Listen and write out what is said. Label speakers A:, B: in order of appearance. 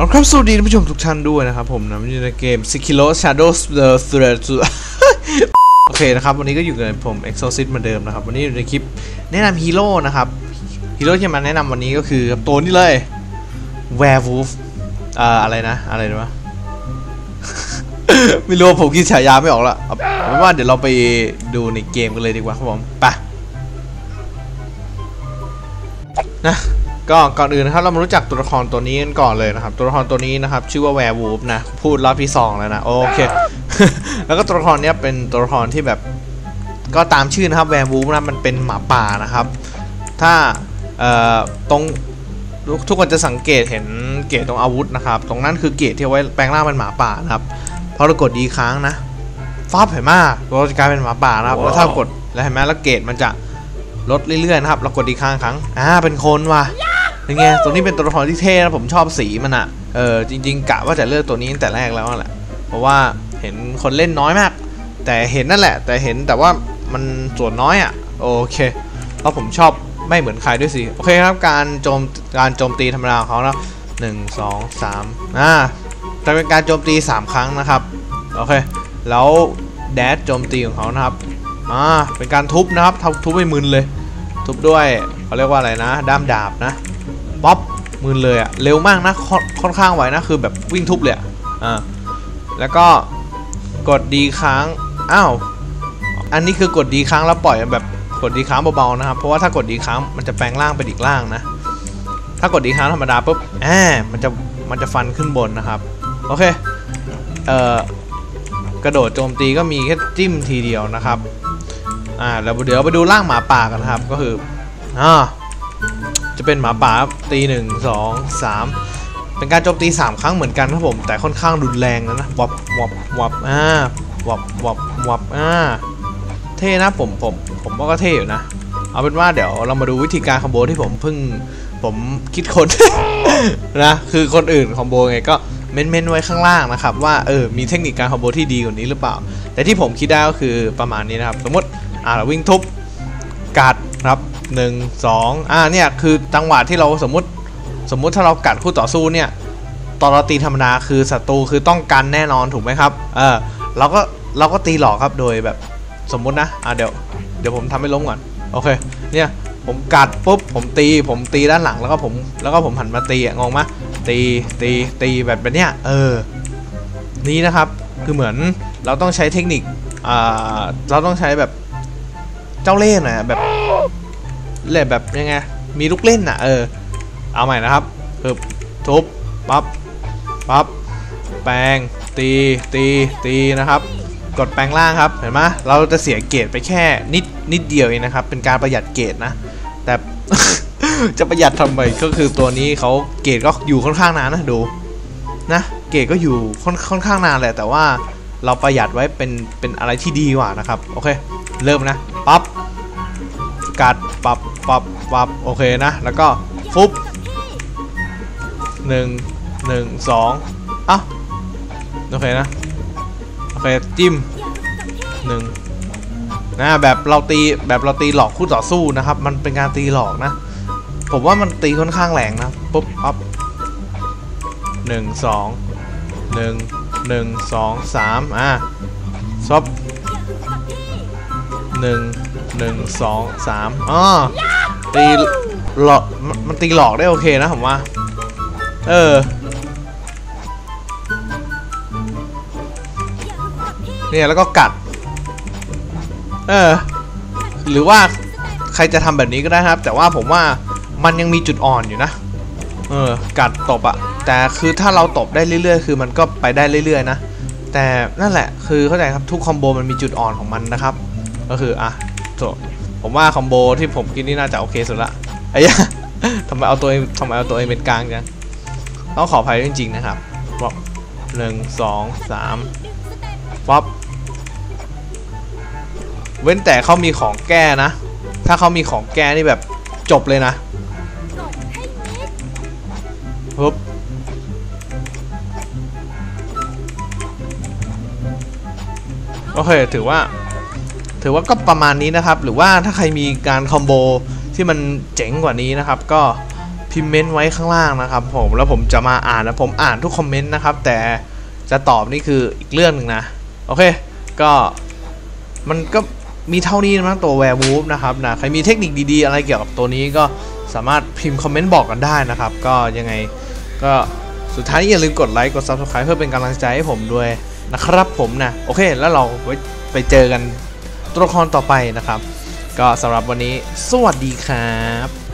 A: เอาครับสวัสดีท่านผู้ชมทุกท่านด้วยนะครับผมนะอยู่ในเกม Sekiro Shadows the Thread โอเคนะครับ วันนี้ก็อยู่กับผม Exorcist เหมือนเดิมนะครับ วันนี้อยู่ในคลิปแนะนำฮีโร่นะครับฮีโร่ที่มาแนะนำวันนี้ก็คือตัวนี้เลย Werewolf อ่าอะไรนะ อะไรนะไม่รู้ผมคิดฉายาไม่ออกละเอาเอาเป็นว่าเดี๋ยวเราไปดูในเกมกันเลยดีกว่าครับผมไปนะ ก็ก่อนอื่นนะครับเรามารู้จักตัวละครตัวนี้กันก่อนเลยนะครับ ตัวละครตัวนี้นะครับ ชื่อว่าแวร์วูฟนะ พูดรอบที่สองแล้วนะ โอเค แล้วก็ตัวละครเนี้ยเป็นตัวละครที่แบบ ก็ตามชื่อนะครับแวร์วูฟนะมันเป็นหมาป่านะครับ ถ้าเอ่อตรงทุกคนจะสังเกตเห็นเกตตรงอาวุธนะครับ ตรงนั้นคือเกตที่เอาไว้แปลงร่างเป็นหมาป่านะครับพอเรากดดีค้างนะฟ้าเห็นมากเราจะกลายเป็นหมาป่านะครับ แล้วถ้ากดแล้วเห็นไหมแล้วเกตมันจะลดเรื่อยๆนะครับ เรากดดีค้างครั้งอ่าเป็นคนว่ะ เป็นไงตัวนี้เป็นตัวละครที่เท่นะผมชอบสีมันอะเออจริง ๆกะว่าจะเลือกตัวนี้ตั้งแต่แรกแล้วแหละเพราะว่าเห็นคนเล่นน้อยมาก แต่เห็นนั่นแหละ แต่เห็นแต่ว่ามันส่วนน้อยอะโอเคเพราะผมชอบไม่เหมือนใครด้วยสิโอเคครับการโจมการโจมตีธรรมดาของเขานะหนึ่งสองสามอ่าจะเป็นการโจมตีสามครั้งนะครับโอเคแล้วแดดโจมตีของเขานะครับอ่าเป็นการทุบนะครับทุบทุบให้มึนเลย ทุบด้วยเขาเรียกว่าอะไรนะ ด้ามดาบนะ ป๊อปมืนเลยอะเร็วมากนะค่อนค่อนข้างไวนะคือแบบวิ่งทุบเลยอะอ่าแล้วก็กดดีค้างอ้าวอันนี้คือกดดีค้างแล้วปล่อยแบบกดดีค้างเบาๆนะครับเพราะว่าถ้ากดดีค้างมันจะแปลงร่างเป็นอีกร่างนะ ถ้ากดดีค้างธรรมดาปุ๊บแอมมันจะมันจะฟันขึ้นบนนะครับโอเคเอ่อกระโดดโจมตีก็มีแค่จิ้มทีเดียวนะครับอ่าแล้วเดี๋ยวไปดูร่างหมาป่ากันนะครับก็คืออ่า จะเป็นหมาป่าตีหนึ่งสองสามเป็นการโจมตี 3 ครั้งเหมือนกันครับผม แต่ค่อนข้างรุนแรงนะนะวับวับวับอ่าวับวับวับอ่าเท่นะผมผมผมว่าก็เท่อยู่นะ เอาเป็นว่าเดี๋ยวเรามาดูวิธีการคอมโบที่ผมเพิ่งผมคิดคน นะคือคนอื่นคอมโบไงก็เม้นๆไว้ข้างล่างนะครับ ว่าเออมีเทคนิคการคอมโบที่ดีกว่านี้หรือเปล่า แต่ที่ผมคิดได้ก็คือประมาณนี้นะครับ สมมติอ่าเราวิ่งทุบกัดครับ หนึ่งสองอ่าเนี่ยคือจังหวะที่เราสมมติสมมุติถ้าเรากัดคู่ต่อสู้เนี่ยตอนเราตีธรรมดาคือศัตรูคือต้องกันแน่นอนถูกไหมครับเออเราก็เราก็ตีหลอกครับโดยแบบสมมุตินะอ่าเดี๋ยวเดี๋ยวผมทำให้ล้มก่อนโอเคเนี่ยผมกัดปุ๊บผมตีผมตีด้านหลังแล้วก็ผมแล้วก็ผมหันมาตีงงไหมตีตีตีแบบแบบเนี้ยเออนี่นะครับคือเหมือนเราต้องใช้เทคนิคอ่าเราต้องใช้แบบเจ้าเล่ห์หน่อยอะแบบ เล่นแบบยังไง มีลูกเล่นอะ เออ เอาใหม่นะครับปึบทุบ ปั๊บ ปั๊บ แปลง ตี ตี ตีนะครับ กดแปลงล่างครับ เห็นไหมเราจะเสียเกรดไปแค่นิดนิดเดียวเองนะครับ เป็นการประหยัดเกรดนะ แต่จะประหยัดทำไมก็คือตัวนี้เขาเกรดก็อยู่ค่อนข้างนานนะดู นะ เกรดก็อยู่ค่อนค่อนข้างนานแหละ แต่ว่าเราประหยัดไว้เป็นเป็นอะไรที่ดีกว่านะครับ โอเค เริ่มนะ ปั๊บ กัดปรับปรับปรับโอเคนะ แล้วก็ฟุบหนึ่งหนึ่งสองอะโอเคนะ โอเค จิ้มหนึ่งนะแบบเราตีแบบเราตีหลอกคู่ต่อสู้นะครับ มันเป็นการตีหลอกนะ ผมว่ามันตีค่อนข้างแรงนะปุ๊บปั๊บหนึ่งสองหนึ่งหนึ่งสองสามอะซบหนึ่ง หนึ่งสองสามอ๋อตีหลอกมันตีหลอกได้โอเคนะผมว่า เออ เนี่ยแล้วก็กัด เออ หรือว่าใครจะทำแบบนี้ก็ได้ครับ แต่ว่าผมว่ามันยังมีจุดอ่อนอยู่นะ เออ กัดตบอะแต่คือถ้าเราตบได้เรื่อยๆ คือมันก็ไปได้เรื่อยๆนะ แต่นั่นแหละ คือเข้าใจครับทุกคอมโบมันมีจุดอ่อนของมันนะครับ ก็คืออะ ผมว่าคอมโบที่ผมคิดนี่น่าจะโอเคสุดละไอ้ยะทำไมเอาตัวเองทำไมเอาตัวเองเป็นกลางจังต้องขออภัยจริงๆนะครับป๊อปหนึ่งสองสามป๊อปเว้นแต่เขามีของแก้นะ ถ้าเขามีของแก้นี่แบบจบเลยนะปุ๊บโอเคถือว่า ถือว่าก็ประมาณนี้นะครับ หรือว่าถ้าใครมีการคอมโบที่มันเจ๋งกว่านี้นะครับ ก็พิมพ์เมนต์ไว้ข้างล่างนะครับ ผมแล้วผมจะมาอ่านนะผมอ่านทุกคอมเมนต์นะครับ แต่จะตอบนี่คืออีกเรื่องหนึ่งนะ โอเค ก็มันก็มีเท่านี้นะตัวแวร์วูฟนะครับนะใครมีเทคนิคดีๆ อะไรเกี่ยวกับตัวนี้ก็สามารถพิมพ์คอมเมนต์บอกกันได้นะครับ ก็ยังไงก็สุดท้ายอย่าลืมกดไลค์กด Subscribe เพื่อเป็นกำลังใจให้ผมด้วยนะครับผมนะ โอเค แล้วเราไว้ไปเจอกัน ตัวละครต่อไปนะครับ ก็สำหรับวันนี้ สวัสดีครับ